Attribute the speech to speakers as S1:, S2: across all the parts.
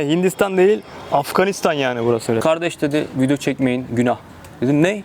S1: Hindistan değil, Afganistan yani burası. Kardeş dedi video çekmeyin günah. Dedim ne?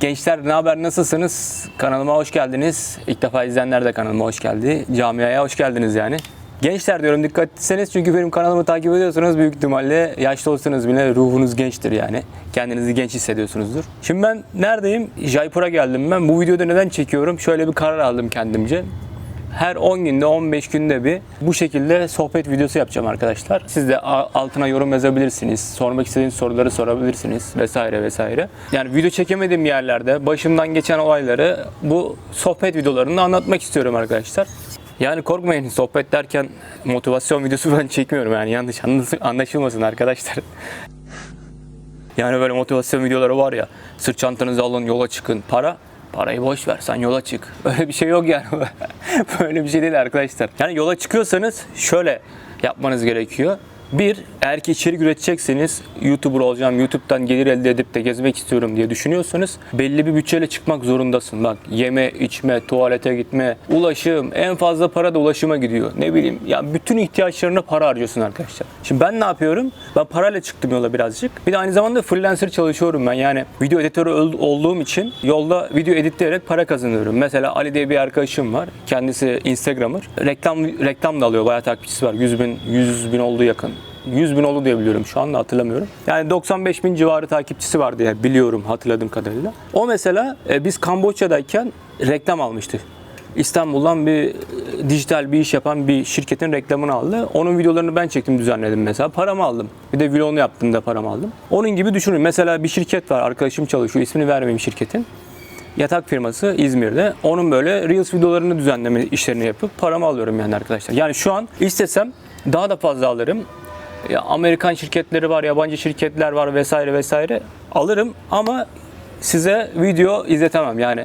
S1: Gençler ne haber nasılsınız? Kanalıma hoş geldiniz. İlk defa izleyenler de kanalıma hoş geldi. Camiaya hoş geldiniz yani. Gençler diyorum dikkat etseniz çünkü benim kanalımı takip ediyorsanız büyük ihtimalle yaşlı olsanız bile ruhunuz gençtir yani. Kendinizi genç hissediyorsunuzdur. Şimdi ben neredeyim? Jaipur'a geldim ben. Bu videoda neden çekiyorum? Şöyle bir karar aldım kendimce. Her 10 günde 15 günde bir bu şekilde sohbet videosu yapacağım arkadaşlar. Siz de altına yorum yazabilirsiniz. Sormak istediğiniz soruları sorabilirsiniz vesaire vesaire. Yani video çekemediğim yerlerde başımdan geçen olayları bu sohbet videolarında anlatmak istiyorum arkadaşlar. Yani korkmayın sohbet derken motivasyon videosu ben çekmiyorum yani yanlış anlaş- anlaşılmasın arkadaşlar. Yani böyle motivasyon videoları var ya. Sırt çantanızı alın yola çıkın. Para Parayı boş ver sen yola çık. Öyle bir şey yok yani. Böyle bir şey değil arkadaşlar. Yani yola çıkıyorsanız şöyle yapmanız gerekiyor. Bir, eğer ki içerik üretecekseniz YouTuber olacağım, YouTube'dan gelir elde edip de gezmek istiyorum diye düşünüyorsanız belli bir bütçeyle çıkmak zorundasın. Bak yeme, içme, tuvalete gitme, ulaşım, en fazla para da ulaşıma gidiyor. Ne bileyim ya bütün ihtiyaçlarına para harcıyorsun arkadaşlar. Şimdi ben ne yapıyorum? Ben parayla çıktım yola birazcık. Bir de aynı zamanda freelancer çalışıyorum ben. Yani video editörü ol- olduğum için yolda video editleyerek para kazanıyorum. Mesela Ali diye bir arkadaşım var. Kendisi Instagramer. Reklam reklam da alıyor. Bayağı takipçisi var. 100 bin, 100 bin olduğu yakın. 100 bin oldu diye biliyorum şu anda hatırlamıyorum. Yani 95 bin civarı takipçisi var diye biliyorum hatırladığım kadarıyla. O mesela e, biz Kamboçya'dayken reklam almıştı. İstanbul'dan bir e, dijital bir iş yapan bir şirketin reklamını aldı. Onun videolarını ben çektim düzenledim mesela. Paramı aldım. Bir de vlogunu yaptığımda paramı aldım. Onun gibi düşünün. Mesela bir şirket var. Arkadaşım çalışıyor. İsmini vermeyeyim şirketin. Yatak firması İzmir'de. Onun böyle Reels videolarını düzenleme işlerini yapıp paramı alıyorum yani arkadaşlar. Yani şu an istesem daha da fazla alırım. Ya Amerikan şirketleri var, yabancı şirketler var vesaire vesaire alırım ama size video izletemem yani.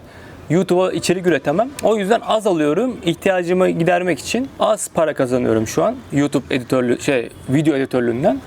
S1: YouTube'a içerik üretemem. O yüzden az alıyorum. İhtiyacımı gidermek için az para kazanıyorum şu an. YouTube editörlü şey video editörlüğünden.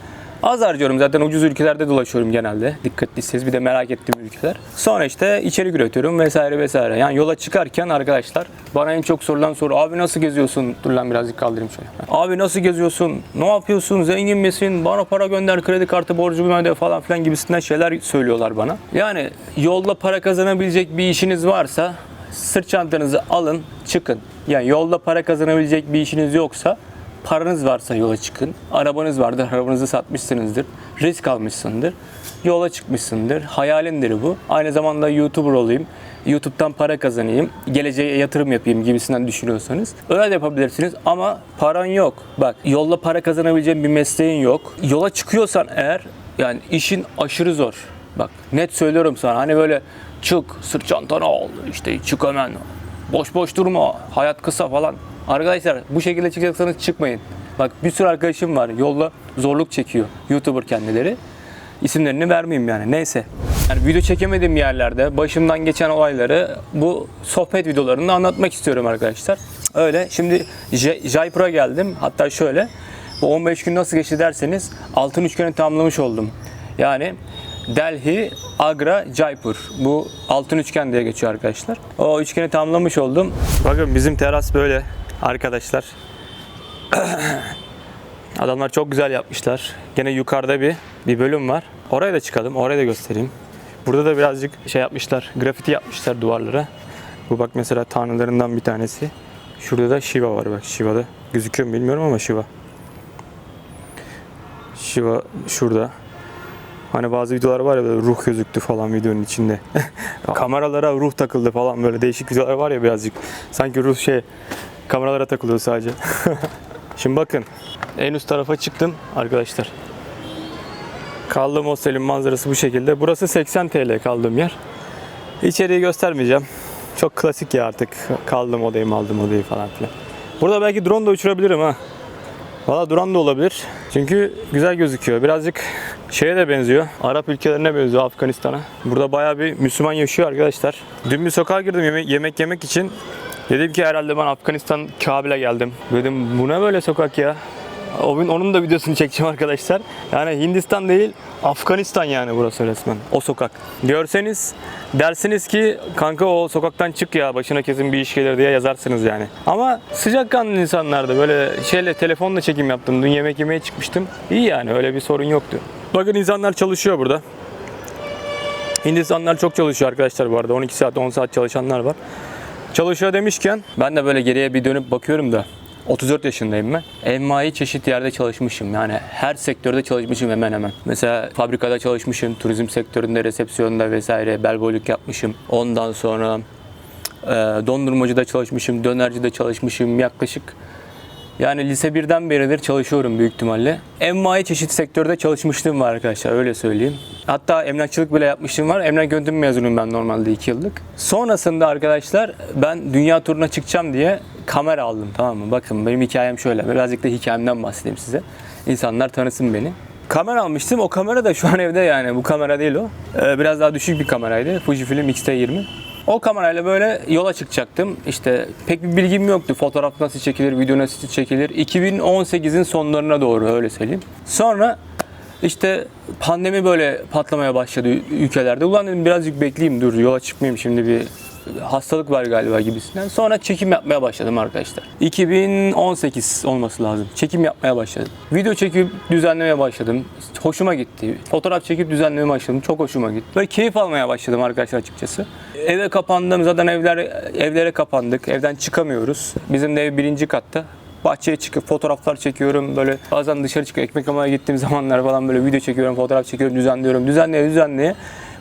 S1: Az harcıyorum zaten ucuz ülkelerde dolaşıyorum genelde. Dikkatliyseniz bir de merak ettiğim ülkeler. Sonra işte içerik üretiyorum vesaire vesaire. Yani yola çıkarken arkadaşlar bana en çok sorulan soru abi nasıl geziyorsun? Dur lan birazcık kaldırayım şöyle. Abi nasıl geziyorsun? Ne yapıyorsun? Zengin misin? Bana para gönder kredi kartı borcumu öde falan filan gibisinden şeyler söylüyorlar bana. Yani yolda para kazanabilecek bir işiniz varsa sırt çantanızı alın çıkın. Yani yolda para kazanabilecek bir işiniz yoksa paranız varsa yola çıkın. Arabanız vardır, arabanızı satmışsınızdır. Risk almışsındır. Yola çıkmışsındır. Hayalindir bu. Aynı zamanda YouTuber olayım. YouTube'dan para kazanayım, geleceğe yatırım yapayım gibisinden düşünüyorsanız öyle de yapabilirsiniz ama paran yok. Bak yolda para kazanabileceğin bir mesleğin yok. Yola çıkıyorsan eğer yani işin aşırı zor. Bak net söylüyorum sana hani böyle çık sırt çantanı al işte çık hemen boş boş durma hayat kısa falan. Arkadaşlar bu şekilde çıkacaksanız çıkmayın. Bak bir sürü arkadaşım var yolda zorluk çekiyor YouTuber kendileri. İsimlerini vermeyeyim yani neyse. Yani video çekemediğim yerlerde başımdan geçen olayları bu sohbet videolarında anlatmak istiyorum arkadaşlar. Öyle şimdi Jaipur'a geldim hatta şöyle bu 15 gün nasıl geçti derseniz altın üçgeni tamamlamış oldum. Yani Delhi, Agra, Jaipur. Bu altın üçgen diye geçiyor arkadaşlar. O üçgeni tamamlamış oldum. Bakın bizim teras böyle arkadaşlar. Adamlar çok güzel yapmışlar. Gene yukarıda bir bir bölüm var. Oraya da çıkalım. Oraya da göstereyim. Burada da birazcık şey yapmışlar. Grafiti yapmışlar duvarlara. Bu bak mesela tanrılarından bir tanesi. Şurada da Shiva var bak Shiva'da. Gözüküyor mu bilmiyorum ama Shiva. Shiva şurada. Hani bazı videolar var ya böyle ruh gözüktü falan videonun içinde. Kameralara ruh takıldı falan böyle değişik videolar var ya birazcık. Sanki ruh şey kameralara takılıyor sadece. Şimdi bakın en üst tarafa çıktım arkadaşlar. Kaldığım hostelin manzarası bu şekilde. Burası 80 TL kaldığım yer. İçeriği göstermeyeceğim. Çok klasik ya artık. Kaldım odayı aldım odayı falan filan. Burada belki drone da uçurabilirim ha. Valla drone da olabilir. Çünkü güzel gözüküyor. Birazcık şeye de benziyor. Arap ülkelerine benziyor Afganistan'a. Burada bayağı bir Müslüman yaşıyor arkadaşlar. Dün bir sokağa girdim yemek, yemek yemek için. Dedim ki herhalde ben Afganistan Kabil'e geldim. Dedim bu ne böyle sokak ya? O onun da videosunu çekeceğim arkadaşlar. Yani Hindistan değil, Afganistan yani burası resmen. O sokak. Görseniz dersiniz ki kanka o sokaktan çık ya başına kesin bir iş gelir diye yazarsınız yani. Ama sıcakkanlı insanlardı. Böyle şeyle telefonla çekim yaptım. Dün yemek yemeye çıkmıştım. İyi yani öyle bir sorun yoktu. Bakın insanlar çalışıyor burada. Hindistanlar çok çalışıyor arkadaşlar bu arada. 12 saat 10 saat çalışanlar var. Çalışıyor demişken ben de böyle geriye bir dönüp bakıyorum da 34 yaşındayım ben. Envai çeşit yerde çalışmışım. Yani her sektörde çalışmışım hemen hemen. Mesela fabrikada çalışmışım, turizm sektöründe, resepsiyonda vesaire bel boyluk yapmışım. Ondan sonra e, dondurmacıda çalışmışım, dönercide çalışmışım. Yaklaşık yani lise 1'den beridir çalışıyorum büyük ihtimalle. Envai çeşit sektörde çalışmışlığım var arkadaşlar öyle söyleyeyim. Hatta emlakçılık bile yapmışlığım var. Emlak yönetim mezunuyum ben normalde 2 yıllık. Sonrasında arkadaşlar ben dünya turuna çıkacağım diye kamera aldım tamam mı? Bakın benim hikayem şöyle. Birazcık da hikayemden bahsedeyim size. İnsanlar tanısın beni. Kamera almıştım. O kamera da şu an evde yani. Bu kamera değil o. Ee, biraz daha düşük bir kameraydı. Fujifilm X-T20. O kamerayla böyle yola çıkacaktım. İşte pek bir bilgim yoktu. Fotoğraf nasıl çekilir, video nasıl çekilir. 2018'in sonlarına doğru öyle söyleyeyim. Sonra işte pandemi böyle patlamaya başladı ülkelerde. Ulan dedim birazcık bekleyeyim dur yola çıkmayayım şimdi bir hastalık var galiba gibisinden. Sonra çekim yapmaya başladım arkadaşlar. 2018 olması lazım. Çekim yapmaya başladım. Video çekip düzenlemeye başladım. Hoşuma gitti. Fotoğraf çekip düzenlemeye başladım. Çok hoşuma gitti. Böyle keyif almaya başladım arkadaşlar açıkçası. Eve kapandım. Zaten evler evlere kapandık. Evden çıkamıyoruz. Bizim de ev birinci katta bahçeye çıkıp fotoğraflar çekiyorum. Böyle bazen dışarı çıkıp ekmek almaya gittiğim zamanlar falan böyle video çekiyorum, fotoğraf çekiyorum, düzenliyorum. Düzenleye düzenleye.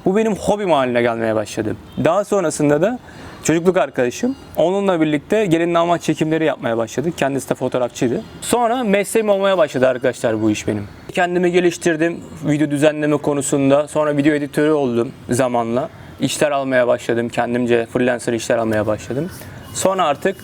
S1: Bu benim hobim haline gelmeye başladı. Daha sonrasında da çocukluk arkadaşım. Onunla birlikte gelin damat çekimleri yapmaya başladık. Kendisi de fotoğrafçıydı. Sonra mesleğim olmaya başladı arkadaşlar bu iş benim. Kendimi geliştirdim video düzenleme konusunda. Sonra video editörü oldum zamanla. İşler almaya başladım. Kendimce freelancer işler almaya başladım. Sonra artık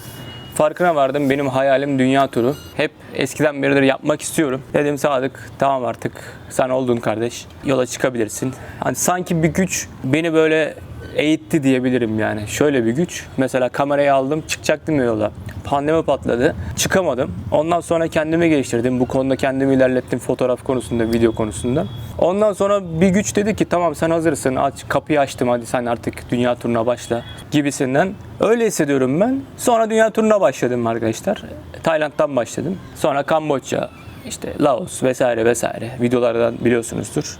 S1: Farkına vardım benim hayalim dünya turu. Hep eskiden beridir yapmak istiyorum. Dedim Sadık tamam artık sen oldun kardeş. Yola çıkabilirsin. Hani sanki bir güç beni böyle eğitti diyebilirim yani. Şöyle bir güç. Mesela kamerayı aldım çıkacaktım yola. Pandemi patladı. Çıkamadım. Ondan sonra kendimi geliştirdim. Bu konuda kendimi ilerlettim fotoğraf konusunda, video konusunda. Ondan sonra bir güç dedi ki tamam sen hazırsın. Aç kapıyı açtım hadi sen artık dünya turuna başla gibisinden. Öyle hissediyorum ben. Sonra dünya turuna başladım arkadaşlar. Tayland'dan başladım. Sonra Kamboçya, işte Laos vesaire vesaire videolardan biliyorsunuzdur.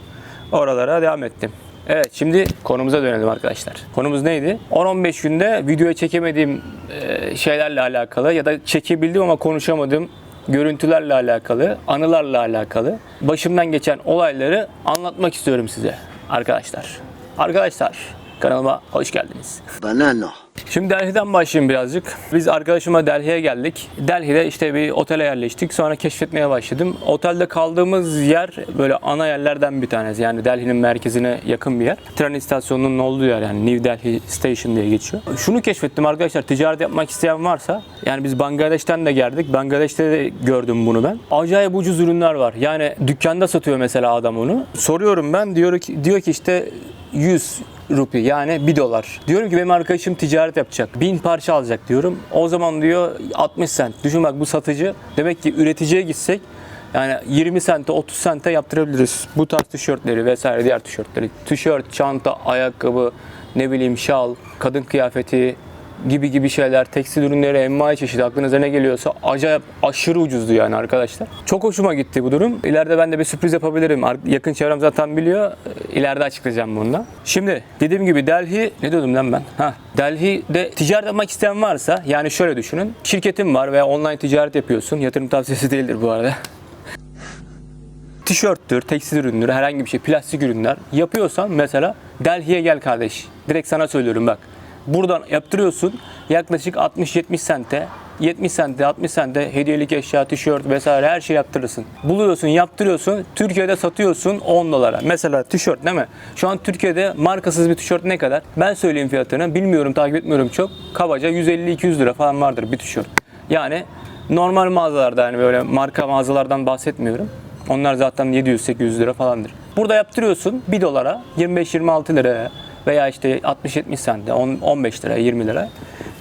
S1: Oralara devam ettim. Evet şimdi konumuza dönelim arkadaşlar. Konumuz neydi? 10-15 günde videoya çekemediğim e, şeylerle alakalı ya da çekebildim ama konuşamadığım görüntülerle alakalı, anılarla alakalı başımdan geçen olayları anlatmak istiyorum size arkadaşlar. Arkadaşlar kanalıma hoş geldiniz.
S2: Banana.
S1: Şimdi Delhi'den başlayayım birazcık. Biz arkadaşımla Delhi'ye geldik. Delhi'de işte bir otele yerleştik. Sonra keşfetmeye başladım. Otelde kaldığımız yer böyle ana yerlerden bir tanesi. Yani Delhi'nin merkezine yakın bir yer. Tren istasyonunun olduğu yer yani New Delhi Station diye geçiyor. Şunu keşfettim arkadaşlar. Ticaret yapmak isteyen varsa yani biz Bangladeş'ten de geldik. Bangladeş'te de gördüm bunu ben. Acayip ucuz ürünler var. Yani dükkanda satıyor mesela adam onu. Soruyorum ben diyor ki diyor ki işte 100 rupi yani 1 dolar. Diyorum ki benim arkadaşım ticaret yapacak. 1000 parça alacak diyorum. O zaman diyor 60 sent. Düşün bak bu satıcı. Demek ki üreticiye gitsek yani 20 sente 30 sente yaptırabiliriz. Bu tarz tişörtleri vesaire diğer tişörtleri. Tişört, çanta, ayakkabı, ne bileyim şal, kadın kıyafeti gibi gibi şeyler, tekstil ürünleri, envai çeşidi aklınıza ne geliyorsa acayip aşırı ucuzdu yani arkadaşlar. Çok hoşuma gitti bu durum. İleride ben de bir sürpriz yapabilirim. Yakın çevrem zaten biliyor. İleride açıklayacağım bunu da. Şimdi dediğim gibi Delhi, ne diyordum lan ben? Ha, Delhi'de ticaret yapmak isteyen varsa yani şöyle düşünün. Şirketin var veya online ticaret yapıyorsun. Yatırım tavsiyesi değildir bu arada tişörttür, tekstil ürünleri, herhangi bir şey, plastik ürünler yapıyorsan mesela Delhi'ye gel kardeş. Direkt sana söylüyorum bak. Buradan yaptırıyorsun yaklaşık 60-70 sente 70 sente, 60 sente hediyelik eşya, tişört vesaire her şey yaptırırsın. Buluyorsun, yaptırıyorsun. Türkiye'de satıyorsun 10 dolara. Mesela tişört değil mi? Şu an Türkiye'de markasız bir tişört ne kadar? Ben söyleyeyim fiyatını. Bilmiyorum, takip etmiyorum çok. Kabaca 150-200 lira falan vardır bir tişört. Yani Normal mağazalarda yani böyle marka mağazalardan bahsetmiyorum. Onlar zaten 700-800 lira falandır. Burada yaptırıyorsun 1 dolara, 25-26 liraya veya işte 60-70 sente, 10 15 liraya, 20 liraya.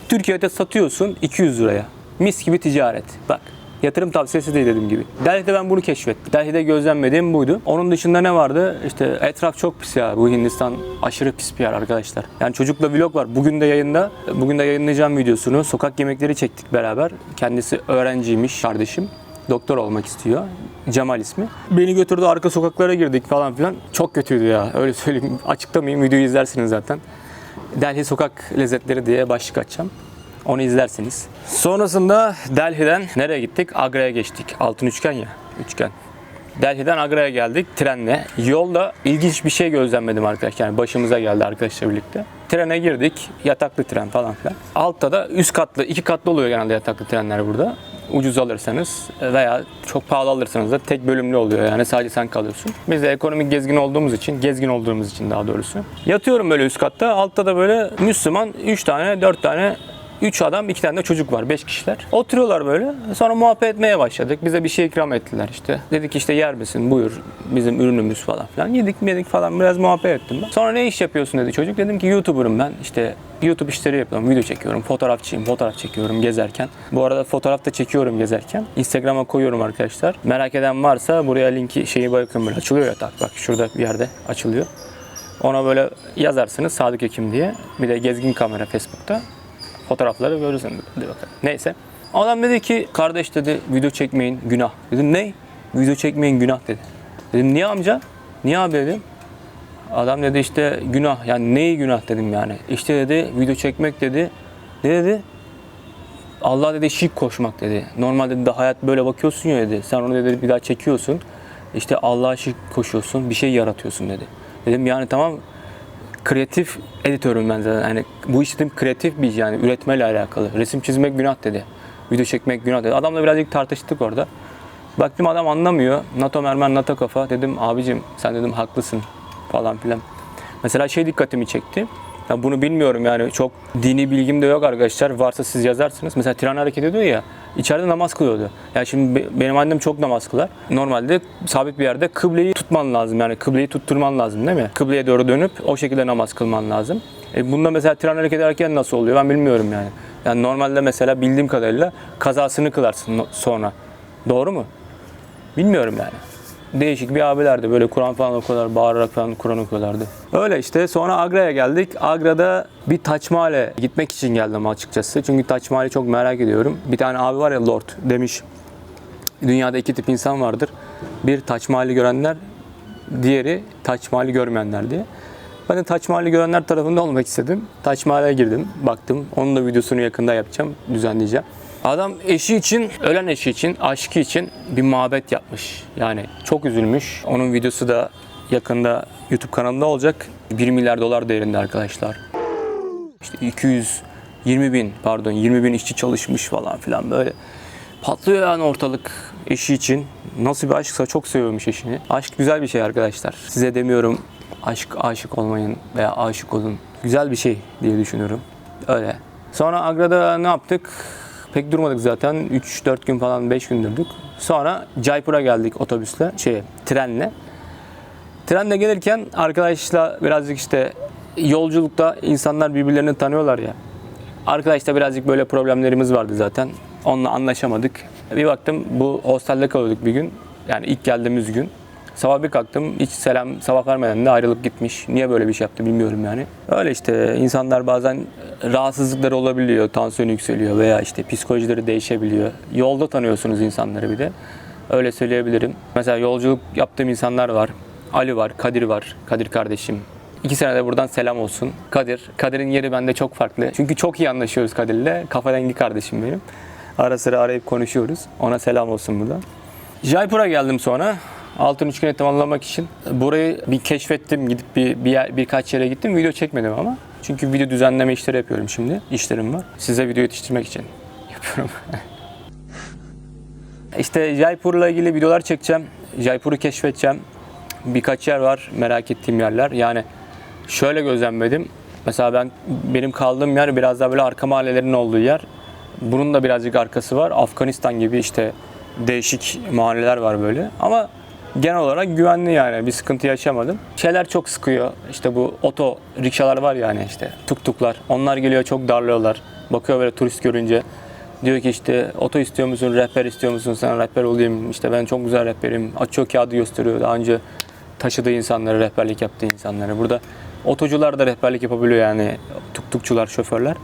S1: Türkiye'de satıyorsun 200 liraya. Mis gibi ticaret. Bak Yatırım tavsiyesi değil dediğim gibi. Delhi'de ben bunu keşfettim. Delhi'de gözlemlediğim buydu. Onun dışında ne vardı? İşte etraf çok pis ya. Bu Hindistan aşırı pis bir yer arkadaşlar. Yani çocukla vlog var. Bugün de yayında. Bugün de yayınlayacağım videosunu. Sokak yemekleri çektik beraber. Kendisi öğrenciymiş kardeşim. Doktor olmak istiyor. Cemal ismi. Beni götürdü arka sokaklara girdik falan filan. Çok kötüydü ya. Öyle söyleyeyim. Açıklamayayım. Videoyu izlersiniz zaten. Delhi sokak lezzetleri diye başlık açacağım. Onu izlersiniz. Sonrasında Delhi'den nereye gittik? Agra'ya geçtik. Altın üçgen ya. Üçgen. Delhi'den Agra'ya geldik trenle. Yolda ilginç bir şey gözlemledim arkadaşlar. Yani başımıza geldi arkadaşlar birlikte. Trene girdik. Yataklı tren falan filan. Altta da üst katlı, iki katlı oluyor genelde yataklı trenler burada. Ucuz alırsanız veya çok pahalı alırsanız da tek bölümlü oluyor yani sadece sen kalıyorsun. Biz de ekonomik gezgin olduğumuz için, gezgin olduğumuz için daha doğrusu. Yatıyorum böyle üst katta. Altta da böyle Müslüman 3 tane, 4 tane 3 adam, 2 tane de çocuk var. 5 kişiler. Oturuyorlar böyle. Sonra muhabbet etmeye başladık. Bize bir şey ikram ettiler işte. Dedik işte yer misin? Buyur. Bizim ürünümüz falan filan. Yedik yedik falan. Biraz muhabbet ettim ben. Sonra ne iş yapıyorsun dedi çocuk. Dedim ki YouTuber'ım ben. İşte YouTube işleri yapıyorum. Video çekiyorum. Fotoğrafçıyım. Fotoğraf çekiyorum gezerken. Bu arada fotoğraf da çekiyorum gezerken. Instagram'a koyuyorum arkadaşlar. Merak eden varsa buraya linki şeyi bırakın böyle. Açılıyor ya tak bak şurada bir yerde açılıyor. Ona böyle yazarsınız Sadık Ekim diye. Bir de gezgin kamera Facebook'ta fotoğrafları görürsün. Hadi bakalım. Neyse. Adam dedi ki kardeş dedi video çekmeyin günah. Dedim ne? Video çekmeyin günah dedi. Dedim niye amca? Niye abi dedim. Adam dedi işte günah. Yani neyi günah dedim yani. İşte dedi video çekmek dedi. Ne dedi? Allah dedi şirk koşmak dedi. Normalde dedi hayat böyle bakıyorsun ya dedi. Sen onu dedi bir daha çekiyorsun. İşte Allah'a şirk koşuyorsun. Bir şey yaratıyorsun dedi. Dedim yani tamam kreatif editörüm ben zaten. Yani bu iş dedim kreatif bir iş yani üretmeyle alakalı. Resim çizmek günah dedi. Video çekmek günah dedi. Adamla birazcık tartıştık orada. Baktım adam anlamıyor. NATO mermer NATO kafa. Dedim abicim sen dedim haklısın falan filan. Mesela şey dikkatimi çekti. Ya bunu bilmiyorum yani çok dini bilgim de yok arkadaşlar. Varsa siz yazarsınız. Mesela tren hareket ediyor ya. İçeride namaz kılıyordu. Ya şimdi be- benim annem çok namaz kılar. Normalde sabit bir yerde kıbleyi tutman lazım. Yani kıbleyi tutturman lazım değil mi? Kıbleye doğru dönüp o şekilde namaz kılman lazım. E bunda mesela tren hareket ederken nasıl oluyor ben bilmiyorum yani. Yani normalde mesela bildiğim kadarıyla kazasını kılarsın sonra. Doğru mu? Bilmiyorum yani. Değişik bir abilerdi. Böyle Kur'an falan okuyorlar, bağırarak falan Kur'an okuyorlardı. Öyle işte. Sonra Agra'ya geldik. Agra'da bir Taç Mahal'e gitmek için geldim açıkçası. Çünkü Taç Mahal'i çok merak ediyorum. Bir tane abi var ya Lord demiş. Dünyada iki tip insan vardır. Bir Taç görenler, diğeri Taç Mahal'i görmeyenler diye. Ben de Taç görenler tarafında olmak istedim. Taç Mahal'e girdim, baktım. Onun da videosunu yakında yapacağım, düzenleyeceğim. Adam eşi için, ölen eşi için, aşkı için bir mabet yapmış. Yani çok üzülmüş. Onun videosu da yakında YouTube kanalında olacak. 1 milyar dolar değerinde arkadaşlar. İşte 220 bin, pardon 20 bin işçi çalışmış falan filan böyle. Patlıyor yani ortalık eşi için. Nasıl bir aşksa çok seviyormuş eşini. Aşk güzel bir şey arkadaşlar. Size demiyorum aşk aşık olmayın veya aşık olun. Güzel bir şey diye düşünüyorum. Öyle. Sonra Agra'da ne yaptık? Pek durmadık zaten. 3-4 gün falan 5 gün durduk. Sonra Jaipur'a geldik otobüsle, şey trenle. Trenle gelirken arkadaşla birazcık işte yolculukta insanlar birbirlerini tanıyorlar ya. Arkadaşla birazcık böyle problemlerimiz vardı zaten. Onunla anlaşamadık. Bir baktım bu hostelde kalıyorduk bir gün. Yani ilk geldiğimiz gün. Sabah bir kalktım hiç selam sabah vermeden de ayrılıp gitmiş. Niye böyle bir şey yaptı bilmiyorum yani. Öyle işte insanlar bazen rahatsızlıkları olabiliyor, tansiyon yükseliyor veya işte psikolojileri değişebiliyor. Yolda tanıyorsunuz insanları bir de. Öyle söyleyebilirim. Mesela yolculuk yaptığım insanlar var. Ali var, Kadir var, Kadir kardeşim. İki sene de buradan selam olsun. Kadir, Kadir'in yeri bende çok farklı. Çünkü çok iyi anlaşıyoruz Kadir'le. Kafa dengi kardeşim benim. Ara sıra arayıp konuşuyoruz. Ona selam olsun buradan. Jaipur'a geldim sonra. Altın üçgeni tamamlamak için. Burayı bir keşfettim. Gidip bir, bir yer- birkaç yere gittim. Video çekmedim ama. Çünkü video düzenleme işleri yapıyorum şimdi. İşlerim var. Size video yetiştirmek için yapıyorum. İşte Jaipur'la ilgili videolar çekeceğim. Jaipur'u keşfedeceğim. Birkaç yer var merak ettiğim yerler. Yani şöyle gözlemledim. Mesela ben benim kaldığım yer biraz daha böyle arka mahallelerin olduğu yer. Bunun da birazcık arkası var. Afganistan gibi işte değişik mahalleler var böyle. Ama genel olarak güvenli yani. Bir sıkıntı yaşamadım. Şeyler çok sıkıyor. İşte bu oto rikşalar var yani işte tuk tuklar. Onlar geliyor çok darlıyorlar. Bakıyor böyle turist görünce. Diyor ki işte oto istiyor musun, rehber istiyor musun, sana rehber olayım. İşte ben çok güzel rehberim. Açıyor kağıdı gösteriyor. Daha önce taşıdığı insanları, rehberlik yaptığı insanları. Burada otocular da rehberlik yapabiliyor yani. Tuk-tukçular, şoförler.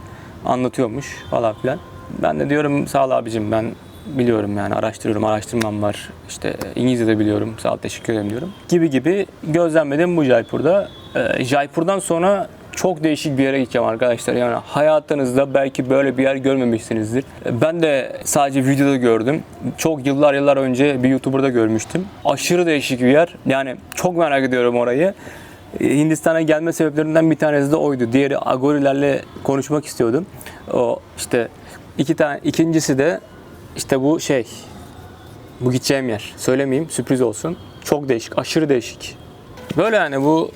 S1: Anlatıyormuş falan filan. Ben de diyorum sağ ol abicim ben biliyorum yani araştırıyorum, araştırmam var. İşte İngilizce de biliyorum, ol teşekkür ederim diyorum. Gibi gibi gözlemledim bu Jaipur'da. Ee, Jaipur'dan sonra çok değişik bir yere gideceğim arkadaşlar. Yani hayatınızda belki böyle bir yer görmemişsinizdir. Ben de sadece videoda gördüm. Çok yıllar yıllar önce bir YouTuber'da görmüştüm. Aşırı değişik bir yer. Yani çok merak ediyorum orayı. Ee, Hindistan'a gelme sebeplerinden bir tanesi de oydu. Diğeri Agorilerle konuşmak istiyordum. O işte iki tane ikincisi de işte bu şey bu gideceğim yer. Söylemeyeyim sürpriz olsun. Çok değişik, aşırı değişik. Böyle yani bu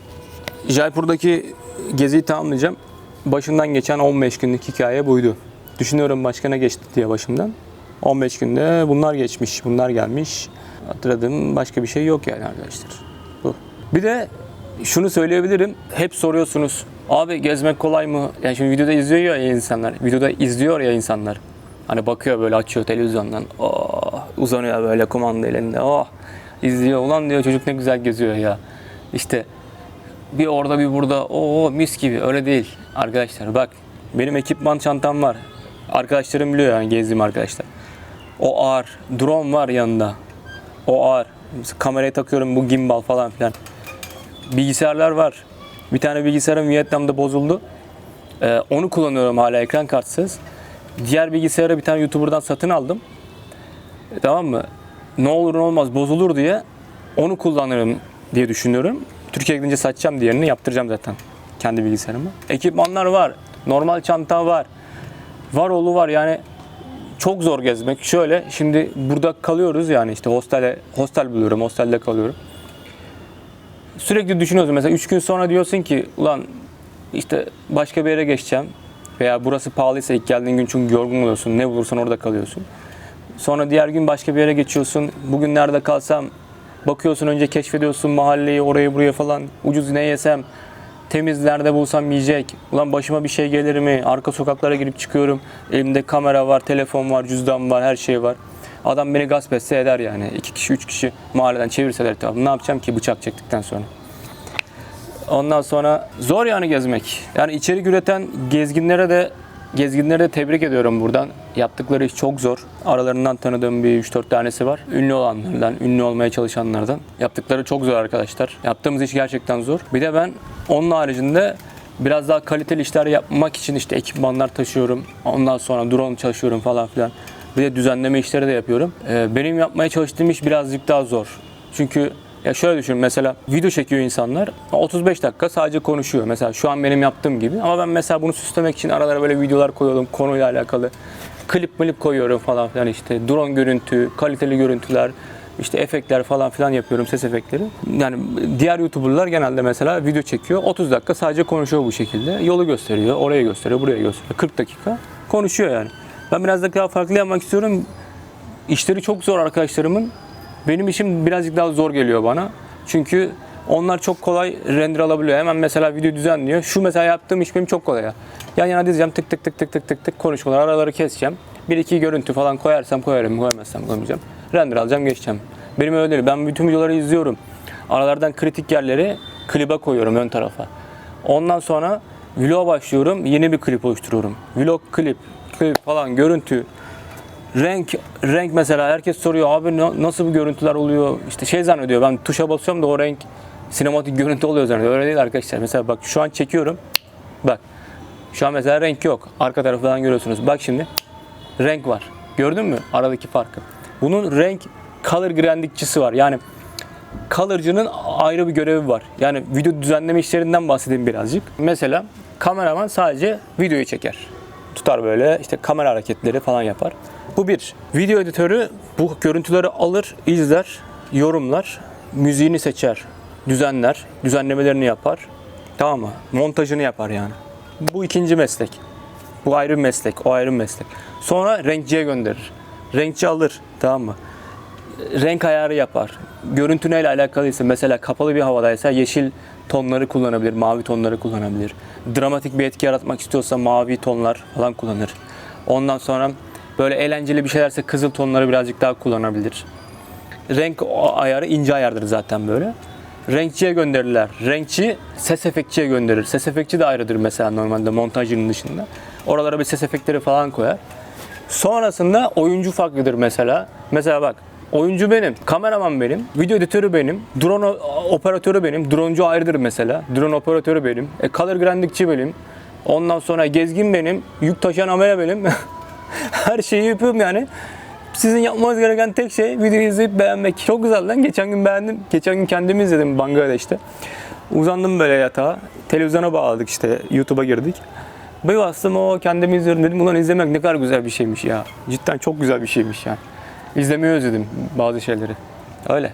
S1: Jaipur'daki geziyi tamamlayacağım. Başından geçen 15 günlük hikaye buydu. Düşünüyorum başka ne geçti diye başımdan. 15 günde bunlar geçmiş, bunlar gelmiş. Hatırladığım başka bir şey yok yani arkadaşlar. Bu. Bir de şunu söyleyebilirim. Hep soruyorsunuz. Abi gezmek kolay mı? Yani şimdi videoda izliyor ya insanlar. Videoda izliyor ya insanlar. Hani bakıyor böyle açıyor televizyondan. Oh, uzanıyor böyle kumanda elinde. Oh, izliyor. Ulan diyor çocuk ne güzel geziyor ya. İşte bir orada bir burada. O mis gibi. Öyle değil. Arkadaşlar bak benim ekipman çantam var. Arkadaşlarım biliyor yani gezdiğim arkadaşlar. O ağır drone var yanında. O ağır. Kamerayı takıyorum bu gimbal falan filan. Bilgisayarlar var. Bir tane bilgisayarım Vietnam'da bozuldu. Ee, onu kullanıyorum hala ekran kartsız diğer bilgisayarı bir tane youtuberdan satın aldım E, tamam mı ne olur ne olmaz bozulur diye onu kullanırım diye düşünüyorum. Türkiye'ye gidince satacağım diğerini yaptıracağım zaten kendi bilgisayarımı. Ekipmanlar var. Normal çanta var. Var oğlu var yani çok zor gezmek. Şöyle şimdi burada kalıyoruz yani işte hostele hostel buluyorum. Hostelde kalıyorum. Sürekli düşünüyorsun mesela 3 gün sonra diyorsun ki ulan işte başka bir yere geçeceğim veya burası pahalıysa ilk geldiğin gün çünkü yorgun oluyorsun. Ne bulursan orada kalıyorsun. Sonra diğer gün başka bir yere geçiyorsun. Bugün nerede kalsam bakıyorsun önce keşfediyorsun mahalleyi orayı buraya falan. Ucuz ne yesem temiz nerede bulsam yiyecek. Ulan başıma bir şey gelir mi? Arka sokaklara girip çıkıyorum. Elimde kamera var, telefon var, cüzdan var, her şey var. Adam beni gasp etse eder yani. İki kişi, üç kişi mahalleden çevirseler etrafını. Ne yapacağım ki bıçak çektikten sonra? Ondan sonra zor yani gezmek. Yani içerik üreten gezginlere de gezginlere de tebrik ediyorum buradan. Yaptıkları iş çok zor. Aralarından tanıdığım bir 3-4 tanesi var. Ünlü olanlardan, ünlü olmaya çalışanlardan. Yaptıkları çok zor arkadaşlar. Yaptığımız iş gerçekten zor. Bir de ben onun haricinde biraz daha kaliteli işler yapmak için işte ekipmanlar taşıyorum. Ondan sonra drone çalışıyorum falan filan. Bir de düzenleme işleri de yapıyorum. Ee, benim yapmaya çalıştığım iş birazcık daha zor. Çünkü ya şöyle düşün mesela video çekiyor insanlar 35 dakika sadece konuşuyor. Mesela şu an benim yaptığım gibi ama ben mesela bunu süslemek için aralara böyle videolar koyuyorum konuyla alakalı. Klip milip koyuyorum falan filan işte drone görüntü, kaliteli görüntüler, işte efektler falan filan yapıyorum ses efektleri. Yani diğer YouTuber'lar genelde mesela video çekiyor 30 dakika sadece konuşuyor bu şekilde. Yolu gösteriyor, oraya gösteriyor, buraya gösteriyor. 40 dakika konuşuyor yani. Ben biraz daha farklı yapmak istiyorum. İşleri çok zor arkadaşlarımın. Benim işim birazcık daha zor geliyor bana. Çünkü onlar çok kolay render alabiliyor. Hemen mesela video düzenliyor. Şu mesela yaptığım iş benim çok kolay ya. Yan yana dizeceğim tık tık tık tık tık tık tık konuşmalar araları keseceğim. Bir iki görüntü falan koyarsam koyarım koymazsam koymayacağım. Render alacağım geçeceğim. Benim öyle değil. Ben bütün videoları izliyorum. Aralardan kritik yerleri klibe koyuyorum ön tarafa. Ondan sonra vlog'a başlıyorum. Yeni bir klip oluşturuyorum. Vlog klip, klip falan görüntü, renk renk mesela herkes soruyor abi na- nasıl bu görüntüler oluyor? İşte şey zannediyor ben tuşa basıyorum da o renk sinematik görüntü oluyor zannediyor. Öyle değil arkadaşlar. Mesela bak şu an çekiyorum. Bak şu an mesela renk yok. Arka tarafından görüyorsunuz. Bak şimdi renk var. Gördün mü? Aradaki farkı. Bunun renk color gradingçisi var. Yani color'cının ayrı bir görevi var. Yani video düzenleme işlerinden bahsedeyim birazcık. Mesela kameraman sadece videoyu çeker. Tutar böyle işte kamera hareketleri falan yapar. Bu bir. Video editörü bu görüntüleri alır, izler, yorumlar, müziğini seçer, düzenler, düzenlemelerini yapar. Tamam mı? Montajını yapar yani. Bu ikinci meslek. Bu ayrı bir meslek. O ayrı bir meslek. Sonra renkçiye gönderir. Renkçi alır. Tamam mı? renk ayarı yapar. Görüntü neyle alakalıysa mesela kapalı bir havadaysa yeşil tonları kullanabilir, mavi tonları kullanabilir. Dramatik bir etki yaratmak istiyorsa mavi tonlar falan kullanır. Ondan sonra böyle eğlenceli bir şeylerse kızıl tonları birazcık daha kullanabilir. Renk ayarı ince ayardır zaten böyle. Renkçiye gönderirler. Renkçi ses efektçiye gönderir. Ses efektçi de ayrıdır mesela normalde montajının dışında. Oralara bir ses efektleri falan koyar. Sonrasında oyuncu farklıdır mesela. Mesela bak oyuncu benim, kameraman benim, video editörü benim, drone operatörü benim, droncu ayrıdır mesela. Drone operatörü benim, e, color gradingçi benim. Ondan sonra gezgin benim, yük taşıyan amele benim. Her şeyi yapıyorum yani. Sizin yapmanız gereken tek şey videoyu izleyip beğenmek. Çok güzel lan. Geçen gün beğendim. Geçen gün kendimi izledim Bangladeş'te. Uzandım böyle yatağa. Televizyona bağladık işte. YouTube'a girdik. Bir bastım o kendimi izliyorum dedim. Ulan izlemek ne kadar güzel bir şeymiş ya. Cidden çok güzel bir şeymiş yani. İzlemeyi özledim bazı şeyleri. Öyle.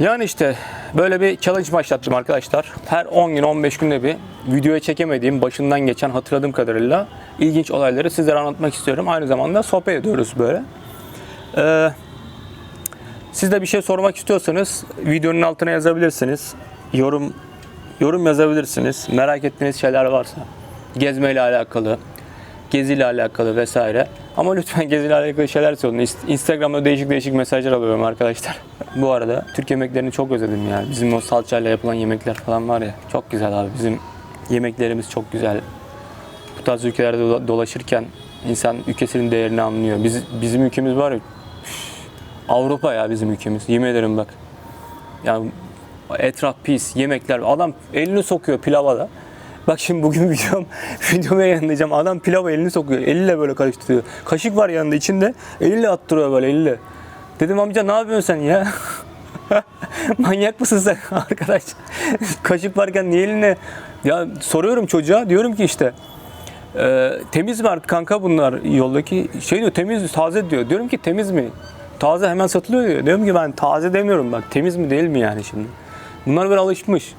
S1: Yani işte böyle bir challenge başlattım arkadaşlar. Her 10 gün 15 günde bir videoya çekemediğim, başından geçen hatırladığım kadarıyla ilginç olayları sizlere anlatmak istiyorum. Aynı zamanda sohbet ediyoruz böyle. Ee, siz de bir şey sormak istiyorsanız videonun altına yazabilirsiniz. Yorum yorum yazabilirsiniz. Merak ettiğiniz şeyler varsa gezmeyle alakalı, geziyle alakalı vesaire. Ama lütfen geziyle alakalı şeyler sorun. Instagram'da değişik değişik mesajlar alıyorum arkadaşlar. Bu arada Türk yemeklerini çok özledim ya. Bizim o salçayla yapılan yemekler falan var ya. Çok güzel abi. Bizim yemeklerimiz çok güzel. Bu tarz ülkelerde dola- dolaşırken insan ülkesinin değerini anlıyor. Biz, bizim ülkemiz var ya Avrupa ya bizim ülkemiz. Yemin ederim bak. Yani etraf pis, yemekler. Adam elini sokuyor pilava da. Bak şimdi bugün videom, videomu yayınlayacağım. Adam pilava elini sokuyor. Eliyle böyle karıştırıyor. Kaşık var yanında içinde. Eliyle attırıyor böyle eliyle. Dedim amca ne yapıyorsun sen ya? Manyak mısın sen arkadaş? Kaşık varken niye eline? Ya soruyorum çocuğa diyorum ki işte ee, temiz mi artık kanka bunlar yoldaki şey diyor temiz taze diyor. Diyorum ki temiz mi? Taze hemen satılıyor diyor. Diyorum ki ben taze demiyorum bak temiz mi değil mi yani şimdi. Bunlar böyle alışmış.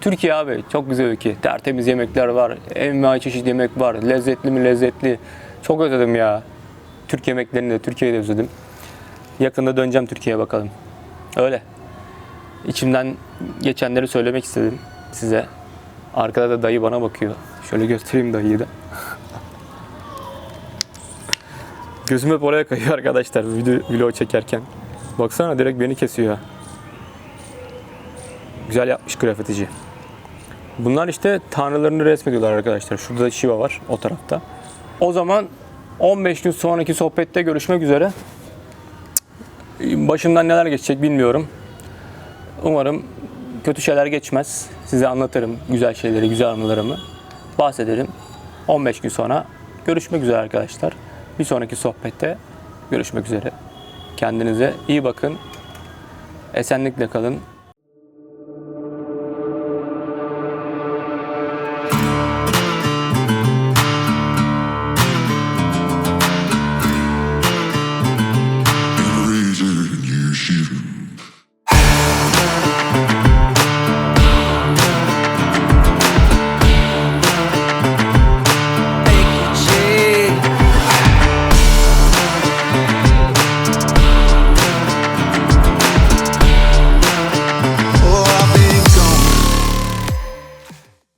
S1: Türkiye abi çok güzel ülke. Tertemiz yemekler var. Envai çeşit yemek var. Lezzetli mi lezzetli. Çok özledim ya. Türk yemeklerini de Türkiye'yi de özledim. Yakında döneceğim Türkiye'ye bakalım. Öyle. İçimden geçenleri söylemek istedim size. Arkada da dayı bana bakıyor. Şöyle göstereyim dayıyı da. Gözüm hep oraya kayıyor arkadaşlar video, vlog çekerken. Baksana direkt beni kesiyor. Güzel yapmış grafitici. Bunlar işte tanrılarını resmediyorlar arkadaşlar. Şurada da Shiva var o tarafta. O zaman 15 gün sonraki sohbette görüşmek üzere. Başımdan neler geçecek bilmiyorum. Umarım kötü şeyler geçmez. Size anlatırım güzel şeyleri, güzel anılarımı. Bahsederim. 15 gün sonra görüşmek üzere arkadaşlar. Bir sonraki sohbette görüşmek üzere. Kendinize iyi bakın. Esenlikle kalın.